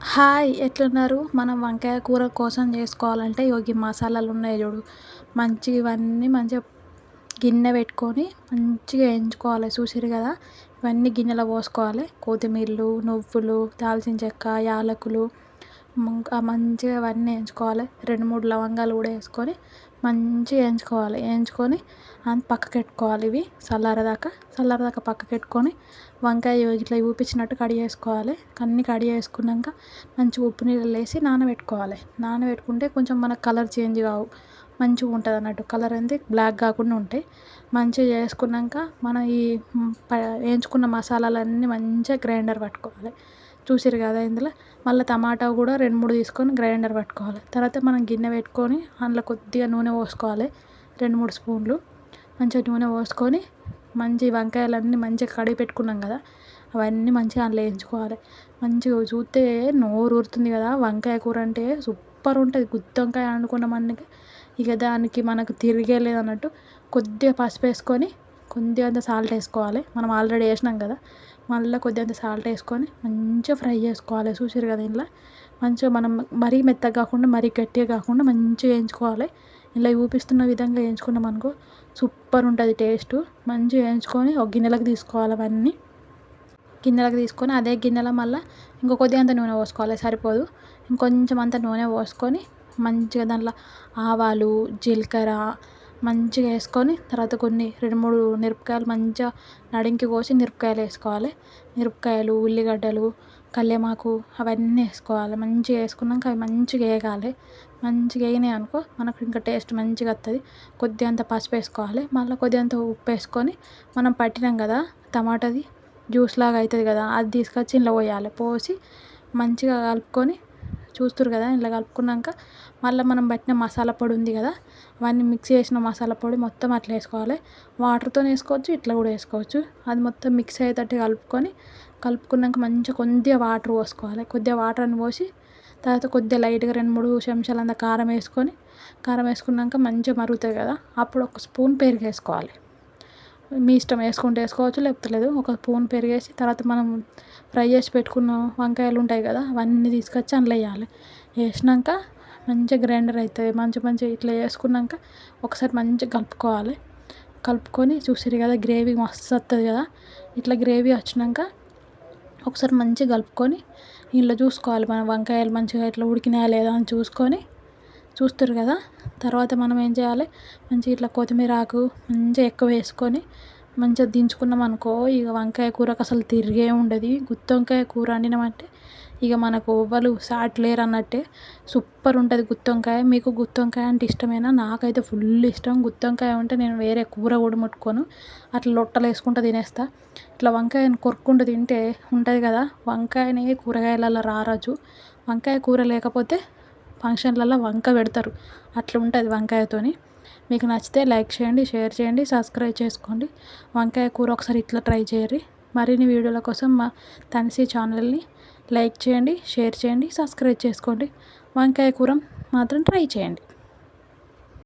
Hi ఎట్లున్నారు? మనం వంకాయ కూర కోసం చేసుకోవాలంటే యోగి మసాలాలు ఉన్నాయి చూడు. మంచిగా ఇవన్నీ మంచిగా గిన్నె పెట్టుకొని మంచిగా వేయించుకోవాలి. చూసిరు కదా? ఇవన్నీ గిన్నెలో పోసుకోవాలి. కొత్తిమీరలు నువ్వులు దాల్చిన చెక్క యాలకులు మంచిగా అవన్నీ వేయించుకోవాలి. రెండు మూడు లవంగాలు కూడా వేసుకొని మంచిగా వేయించుకోవాలి. వేయించుకొని పక్కకు పెట్టుకోవాలి ఇవి చల్లారేదాకా. చల్లారేదాకా పక్కకు పెట్టుకొని వంకాయ ఇట్లా ఊపించినట్టు కడిగి వేసుకోవాలి. అన్నీ కడిగేసుకున్నాక మంచిగా ఉప్పు నీళ్ళు వేసి నానబెట్టుకోవాలి. నానబెట్టుకుంటే కొంచెం మనకు కలర్ చేంజ్ కావు. మంచిగా ఉంటుంది అన్నట్టు. కలర్ అనేది బ్లాక్ కాకుండా ఉంటాయి. మంచిగా చేసుకున్నాక మనం ఈ వేయించుకున్న మసాలాలన్నీ మంచిగా గ్రైండర్ పట్టుకోవాలి. చూసారు కదా ఇందులో. మళ్ళీ టమాటా కూడా రెండు మూడు తీసుకొని గ్రైండర్ పట్టుకోవాలి. తర్వాత మనం గిన్నె పెట్టుకొని అందులో కొద్దిగా నూనె పోసుకోవాలి. రెండు మూడు స్పూన్లు. మంచిగా నూనె పోసుకొని మంచి వంకాయలన్నీ మంచిగా కడిగి పెట్టుకున్నాం కదా అవన్నీ మంచిగా అందులో వేయించుకోవాలి. మంచిగా చూస్తే నోరు ఊరుతుంది కదా వంకాయ కూర అంటే సూపర్ ఉంటుంది. గుత్తి వంకాయ అనుకున్న మనకి ఇక దానికి మనకు తిరిగేలేదు అన్నట్టు కొద్దిగా పసుపు వేసుకొని కొద్దిగా అంత సాల్ట్ వేసుకోవాలి. మనం ఆల్రెడీ వేసినాం కదా మళ్ళీ కొద్దిగా అంత సాల్ట్ వేసుకొని మంచిగా ఫ్రై చేసుకోవాలి. చూసారు కదా ఇంట్లో? మంచిగా మనం మరీ మెత్తగా కాకుండా మరీ గట్టిగా కాకుండా మంచిగా వేయించుకోవాలి. ఇలా చూపిస్తున్న విధంగా వేయించుకున్నాం అనుకో సూపర్ ఉంటుంది టేస్ట్. మంచిగా వేయించుకొని ఒక గిన్నెలకు తీసుకోవాలి అవన్నీ. గిన్నెలకు తీసుకొని అదే గిన్నెలో మళ్ళీ ఇంకో కొద్దిగా అంత నూనె పోసుకోవాలి సరిపోదు. ఇంకొంచెం అంత నూనె పోసుకొని మంచిగా దాంట్లో ఆవాలు జీలకర్ర మంచిగా వేసుకొని తర్వాత కొన్ని రెండు మూడు మిరపకాయలు మంచిగా నడింకి కోసి మిరపకాయలు వేసుకోవాలి. మిరపకాయలు ఉల్లిగడ్డలు కల్లేమాకు అవన్నీ వేసుకోవాలి. మంచిగా వేసుకున్నాక అవి మంచిగా వేగాలి. మంచిగా వేగినాయి అనుకో మనకు ఇంకా టేస్ట్ మంచిగా వస్తుంది కొద్దిగా అంత పసుపు వేసుకోవాలి. మళ్ళీ కొద్దిగా అంత ఉప్పు వేసుకొని మనం పట్టినాం కదా టమాటాది జ్యూస్ లాగా అవుతుంది కదా అది తీసుకొచ్చి ఇందులో పోయాలి. పోసి మంచిగా కలుపుకొని చూస్తుర్రు కదా ఇలా కలుపుకున్నాక మళ్ళీ మనం పట్టిన మసాలా పొడి ఉంది కదా అవన్నీ మిక్స్ చేసిన మసాలా పొడి మొత్తం అట్లా వేసుకోవాలి. వాటర్తో వేసుకోవచ్చు ఇట్లా కూడా వేసుకోవచ్చు. అది మొత్తం మిక్స్ అయ్యేటట్టు కలుపుకొని కలుపుకున్నాక మంచిగా కొద్దిగా వాటర్ పోసుకోవాలి. కొద్దిగా వాటర్ అని పోసి తర్వాత కొద్దిగా లైట్గా రెండు మూడు చెంచాలు అంత కారం వేసుకొని కారం వేసుకున్నాక మంచిగా మరుగుతుంది కదా అప్పుడు ఒక స్పూన్ పెరుగు వేసుకోవాలి. మీ ఇష్టం వేసుకుంటే వేసుకోవచ్చు లేకపోతే లేదు. ఒక స్పూన్ పెరిగేసి తర్వాత మనం ఫ్రై చేసి పెట్టుకున్న వంకాయలు ఉంటాయి కదా అవన్నీ తీసుకొచ్చి అందులో వేయాలి. వేసినాక మంచిగా గ్రైండర్ అవుతుంది. మంచి మంచిగా ఇట్లా వేసుకున్నాక ఒకసారి మంచిగా కలుపుకోవాలి. కలుపుకొని చూసారు కదా గ్రేవీ మస్తు వస్తుంది కదా. ఇట్లా గ్రేవీ వచ్చినాక ఒకసారి మంచిగా కలుపుకొని ఇంట్లో చూసుకోవాలి మనం వంకాయలు మంచిగా ఇట్లా ఉడికినాయా లేదా అని చూసుకొని చూస్తారు కదా. తర్వాత మనం ఏం చేయాలి? మంచిగా ఇట్లా కొత్తిమీర ఆకు మంచిగా ఎక్కువ వేసుకొని మంచిగా దించుకున్నాం అనుకో ఇక వంకాయ కూరకు అసలు తిరిగే ఉండదు. గుత్తి వంకాయ కూర వండినామంటే ఇక మనకు ఎవ్వరు సాట్ లేరు అన్నట్టే సూపర్ ఉంటుంది గుత్తి వంకాయ. మీకు గుత్తి వంకాయ అంటే ఇష్టమేనా? నాకైతే ఫుల్ ఇష్టం. గుత్తి వంకాయ ఉంటే నేను వేరే కూర కూడా ముట్టుకోను. అట్లా లొట్టలు వేసుకుంటూ తినేస్తా. ఇట్లా వంకాయని కొరుక్కుంటూ తింటే ఉంటుంది కదా వంకాయని కూరగాయలలో రారాజు. వంకాయ కూర లేకపోతే ఫంక్షన్లలో వంక పెడతారు. అట్లా ఉంటుంది వంకాయతోని. మీకు నచ్చితే లైక్ చేయండి షేర్ చేయండి సబ్స్క్రైబ్ చేసుకోండి. వంకాయ కూర ఒకసారి ఇట్లా ట్రై చేయర్రి మరిన్ని వీడియోల కోసం మా తనిసి ఛానల్ని లైక్ చేయండి షేర్ చేయండి సబ్స్క్రైబ్ చేసుకోండి. వంకాయ కూర మాత్రం ట్రై చేయండి.